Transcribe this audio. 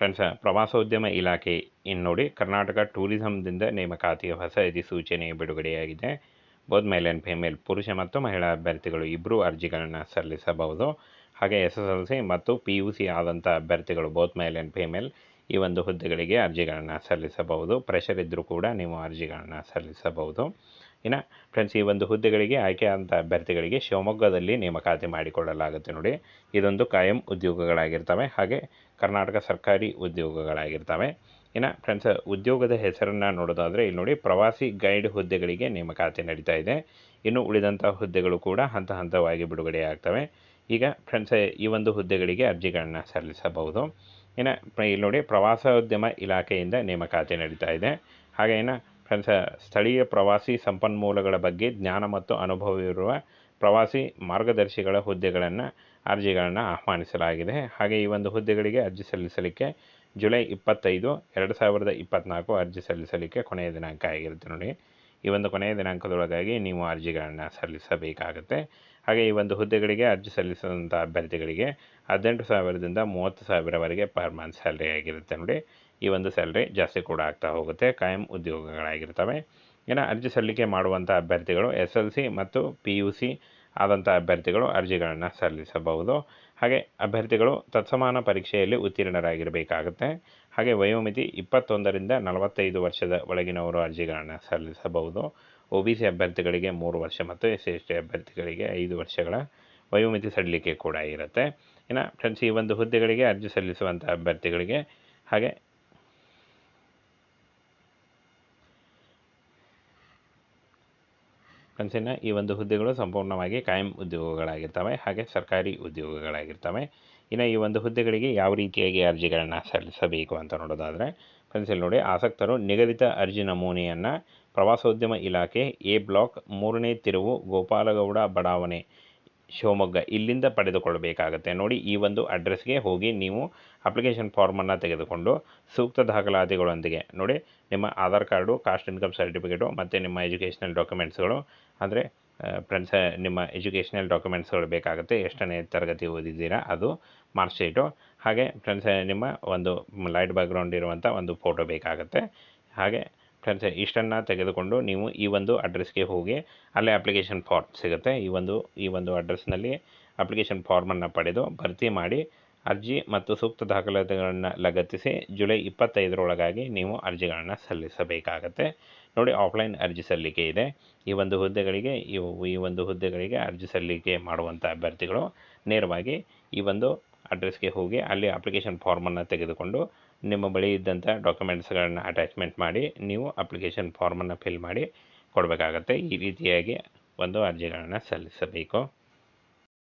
Friends, ಪ್ರವಾಸೋದ್ಯಮ ಇಲಾಖೆ ಇನ್ನು ನೋಡಿ ಕರ್ನಾಟಕ ಟೂರಿಸಂದಿಂದ ನೇಮಕಾತಿಯ ಹೊಸ ಅಧಿಸೂಚನೆ ಬಿಡುಗಡೆಯಾಗಿದೆ. ಬೋತ್ ಮೇಲ್ ಆ್ಯಂಡ್ ಫಿಮೇಲ್, ಪುರುಷ ಮತ್ತು ಮಹಿಳಾ ಅಭ್ಯರ್ಥಿಗಳು ಇಬ್ಬರೂ ಅರ್ಜಿಗಳನ್ನು ಸಲ್ಲಿಸಬಹುದು. ಹಾಗೆ ಎಸ್ ಎಸ್ ಎಲ್ ಸಿ ಮತ್ತು ಪಿ ಯು ಸಿ ಆದಂಥ ಅಭ್ಯರ್ಥಿಗಳು ಬೋತ್ ಮೇಲ್ ಆ್ಯಂಡ್ ಫಿಮೇಲ್ ಈ ಒಂದು ಹುದ್ದೆಗಳಿಗೆ ಅರ್ಜಿಗಳನ್ನು ಸಲ್ಲಿಸಬಹುದು. ಪ್ರೆಷರ್ ಇದ್ದರೂ ಕೂಡ ನೀವು ಅರ್ಜಿಗಳನ್ನು ಸಲ್ಲಿಸಬಹುದು. ಇನ್ನು ಫ್ರೆಂಡ್ಸ್ ಈ ಒಂದು ಹುದ್ದೆಗಳಿಗೆ ಆಯ್ಕೆಯಾದಂಥ ಅಭ್ಯರ್ಥಿಗಳಿಗೆ ಶಿವಮೊಗ್ಗದಲ್ಲಿ ನೇಮಕಾತಿ ಮಾಡಿಕೊಳ್ಳಲಾಗುತ್ತೆ ನೋಡಿ. ಇದೊಂದು ಕಾಯಂ ಉದ್ಯೋಗಗಳಾಗಿರ್ತವೆ. ಹಾಗೆ ಕರ್ನಾಟಕ ಸರ್ಕಾರಿ ಉದ್ಯೋಗಗಳಾಗಿರ್ತವೆ. ಇನ್ನು ಫ್ರೆಂಡ್ಸ್ ಉದ್ಯೋಗದ ಹೆಸರನ್ನು ನೋಡೋದಾದರೆ ಇಲ್ಲಿ ನೋಡಿ, ಪ್ರವಾಸಿ ಗೈಡ್ ಹುದ್ದೆಗಳಿಗೆ ನೇಮಕಾತಿ ನಡೀತಾ ಇದೆ. ಇನ್ನು ಉಳಿದಂಥ ಹುದ್ದೆಗಳು ಕೂಡ ಹಂತ ಹಂತವಾಗಿ ಬಿಡುಗಡೆ ಆಗ್ತವೆ. ಈಗ ಫ್ರೆಂಡ್ಸ್ ಈ ಒಂದು ಹುದ್ದೆಗಳಿಗೆ ಅರ್ಜಿಗಳನ್ನು ಸಲ್ಲಿಸಬಹುದು. ಇನ್ನು ಇಲ್ಲಿ ನೋಡಿ, ಪ್ರವಾಸೋದ್ಯಮ ಇಲಾಖೆಯಿಂದ ನೇಮಕಾತಿ ನಡೀತಾ ಇದೆ. ಹಾಗೆ ಇನ್ನು ಫ್ರೆಂಡ್ಸ್ ಸ್ಥಳೀಯ ಪ್ರವಾಸಿ ಸಂಪನ್ಮೂಲಗಳ ಬಗ್ಗೆ ಜ್ಞಾನ ಮತ್ತು ಅನುಭವವಿರುವ ಪ್ರವಾಸಿ ಮಾರ್ಗದರ್ಶಿಗಳ ಹುದ್ದೆಗಳನ್ನು, ಅರ್ಜಿಗಳನ್ನು ಆಹ್ವಾನಿಸಲಾಗಿದೆ. ಹಾಗೆ ಈ ಒಂದು ಹುದ್ದೆಗಳಿಗೆ ಅರ್ಜಿ ಸಲ್ಲಿಸಲಿಕ್ಕೆ ಜುಲೈ ಇಪ್ಪತ್ತೈದು, ಎರಡು ಸಾವಿರದ ಇಪ್ಪತ್ತ್ನಾಲ್ಕು ಅರ್ಜಿ ಸಲ್ಲಿಸಲಿಕ್ಕೆ ಕೊನೆಯ ದಿನಾಂಕ ಆಗಿರುತ್ತೆ ನೋಡಿ. ಈ ಒಂದು ಕೊನೆಯ ದಿನಾಂಕದೊಳಗಾಗಿ ನೀವು ಅರ್ಜಿಗಳನ್ನು ಸಲ್ಲಿಸಬೇಕಾಗುತ್ತೆ. ಹಾಗೆ ಈ ಒಂದು ಹುದ್ದೆಗಳಿಗೆ ಅರ್ಜಿ ಸಲ್ಲಿಸಿದಂಥ ಅಭ್ಯರ್ಥಿಗಳಿಗೆ ಹದಿನೆಂಟು ಸಾವಿರದಿಂದ ಮೂವತ್ತು ಸಾವಿರವರೆಗೆ ಪರ್ ಮಂತ್ ಸ್ಯಾಲ್ರಿ ಆಗಿರುತ್ತೆ ನೋಡಿ. ಈ ಒಂದು ಸ್ಯಾಲ್ರಿ ಜಾಸ್ತಿ ಕೂಡ ಆಗ್ತಾ ಹೋಗುತ್ತೆ. ಕಾಯಂ ಉದ್ಯೋಗಗಳಾಗಿರ್ತವೆ. ಇನ್ನು ಅರ್ಜಿ ಸಲ್ಲಿಕೆ ಮಾಡುವಂಥ ಅಭ್ಯರ್ಥಿಗಳು ಎಸ್ ಎಲ್ ಸಿ ಮತ್ತು ಪಿ ಯು ಸಿ ಆದಂಥ ಅಭ್ಯರ್ಥಿಗಳು ಅರ್ಜಿಗಳನ್ನು ಸಲ್ಲಿಸಬಹುದು. ಹಾಗೆ ಅಭ್ಯರ್ಥಿಗಳು ತತ್ಸಮಾನ ಪರೀಕ್ಷೆಯಲ್ಲಿ ಉತ್ತೀರ್ಣರಾಗಿರಬೇಕಾಗುತ್ತೆ. ಹಾಗೆ ವಯೋಮಿತಿ ಇಪ್ಪತ್ತೊಂದರಿಂದ ನಲವತ್ತೈದು ವರ್ಷದ ಒಳಗಿನವರು ಅರ್ಜಿಗಳನ್ನು ಸಲ್ಲಿಸಬಹುದು. ಒ ಬಿ ಸಿ ಅಭ್ಯರ್ಥಿಗಳಿಗೆ ಮೂರು ವರ್ಷ ಮತ್ತು ಎಸ್ ಸಿ ಎಸ್ ಟಿ ಅಭ್ಯರ್ಥಿಗಳಿಗೆ ಐದು ವರ್ಷಗಳ ವಯೋಮಿತಿ ಸಡಿಲಿಕೆ ಕೂಡ ಇರುತ್ತೆ. ಇನ್ನು ಫ್ರೆಂಡ್ಸ್ ಈ ಒಂದು ಹುದ್ದೆಗಳಿಗೆ ಅರ್ಜಿ ಸಲ್ಲಿಸುವಂಥ ಅಭ್ಯರ್ಥಿಗಳಿಗೆ ಹಾಗೆ ಫ್ರೆಂಡ್ಸಿನ ಈ ಒಂದು ಹುದ್ದೆಗಳು ಸಂಪೂರ್ಣವಾಗಿ ಕಾಯಂ ಉದ್ಯೋಗಗಳಾಗಿರ್ತವೆ ಹಾಗೆ ಸರ್ಕಾರಿ ಉದ್ಯೋಗಗಳಾಗಿರ್ತವೆ. ಇನ್ನು ಈ ಒಂದು ಹುದ್ದೆಗಳಿಗೆ ಯಾವ ರೀತಿಯಾಗಿ ಅರ್ಜಿಗಳನ್ನು ಸಲ್ಲಿಸಬೇಕು ಅಂತ ನೋಡೋದಾದರೆ ಇಲ್ಲಿ ನೋಡಿ, ಆಸಕ್ತರು ನಿಗದಿತ ಅರ್ಜಿ ನಮೂನೆಯನ್ನು ಪ್ರವಾಸೋದ್ಯಮ ಇಲಾಖೆ ಎ ಬ್ಲಾಕ್ ಮೂರನೇ ತಿರುವು ಗೋಪಾಲಗೌಡ ಬಡಾವಣೆ ಶಿವಮೊಗ್ಗ ಇಲ್ಲಿಂದ ಪಡೆದುಕೊಳ್ಳಬೇಕಾಗತ್ತೆ. ನೋಡಿ, ಈ ಒಂದು ಅಡ್ರೆಸ್ಗೆ ಹೋಗಿ ನೀವು ಅಪ್ಲಿಕೇಶನ್ ಫಾರ್ಮನ್ನು ತೆಗೆದುಕೊಂಡು ಸೂಕ್ತ ದಾಖಲಾತಿಗಳೊಂದಿಗೆ, ನೋಡಿ, ನಿಮ್ಮ Aadhaar card, caste income certificate ಮತ್ತು ನಿಮ್ಮ ಎಜುಕೇಷನಲ್ ಡಾಕ್ಯುಮೆಂಟ್ಸ್ಗಳು, ಅಂದರೆ ಫ್ರೆಂಡ್ಸ್, ನಿಮ್ಮ ಎಜುಕೇಷನಲ್ ಡಾಕ್ಯುಮೆಂಟ್ಸ್ಗಳು ಬೇಕಾಗುತ್ತೆ. ಎಷ್ಟನೇ ತರಗತಿ ಓದಿದ್ದೀರಾ ಅದು ಮಾರ್ಕ್ ಶೀಟು. ಹಾಗೆ, ಫ್ರೆಂಡ್ಸ್, ನಿಮ್ಮ ಒಂದು ಲೈಟ್ ಬ್ಯಾಕ್ಗ್ರೌಂಡ್ ಇರುವಂಥ ಒಂದು ಫೋಟೋ ಬೇಕಾಗುತ್ತೆ. ಹಾಗೆ ಫ್ರೆಂಡ್ಸ್ ಇಷ್ಟನ್ನು ತೆಗೆದುಕೊಂಡು ನೀವು ಈ ಒಂದು ಅಡ್ರೆಸ್ಗೆ ಹೋಗಿ ಅಲ್ಲೇ ಅಪ್ಲಿಕೇಶನ್ ಫಾರ್ಮ್ ಸಿಗುತ್ತೆ. ಈ ಒಂದು ಈ ಒಂದು ಅಡ್ರೆಸ್ನಲ್ಲಿ ಅಪ್ಲಿಕೇಶನ್ ಫಾರ್ಮನ್ನು ಪಡೆದು ಭರ್ತಿ ಮಾಡಿ ಅರ್ಜಿ ಮತ್ತು ಸೂಕ್ತ ದಾಖಲಾತಿಗಳನ್ನು ಲಗತ್ತಿಸಿ ಜುಲೈ ಇಪ್ಪತ್ತೈದರೊಳಗಾಗಿ ನೀವು ಅರ್ಜಿಗಳನ್ನು ಸಲ್ಲಿಸಬೇಕಾಗತ್ತೆ. ನೋಡಿ ಆಫ್ಲೈನ್ ಅರ್ಜಿ ಸಲ್ಲಿಕೆ ಇದೆ. ಈ ಒಂದು ಹುದ್ದೆಗಳಿಗೆ, ಈ ಒಂದು ಹುದ್ದೆಗಳಿಗೆ ಅರ್ಜಿ ಸಲ್ಲಿಕೆ ಮಾಡುವಂಥ ಅಭ್ಯರ್ಥಿಗಳು ನೇರವಾಗಿ ಈ ಒಂದು ಅಡ್ರೆಸ್ಗೆ ಹೋಗಿ ಅಲ್ಲಿ ಅಪ್ಲಿಕೇಶನ್ ಫಾರ್ಮನ್ನು ತೆಗೆದುಕೊಂಡು ನಿಮ್ಮ ಬಳಿ ಇದ್ದಂಥ ಡಾಕ್ಯುಮೆಂಟ್ಸ್ಗಳನ್ನು ಅಟ್ಯಾಚ್ಮೆಂಟ್ ಮಾಡಿ ನೀವು ಅಪ್ಲಿಕೇಶನ್ ಫಾರ್ಮನ್ನು ಫಿಲ್ ಮಾಡಿ ಕೊಡಬೇಕಾಗತ್ತೆ. ಈ ರೀತಿಯಾಗಿ ಒಂದು ಅರ್ಜಿಗಳನ್ನು ಸಲ್ಲಿಸಬೇಕು.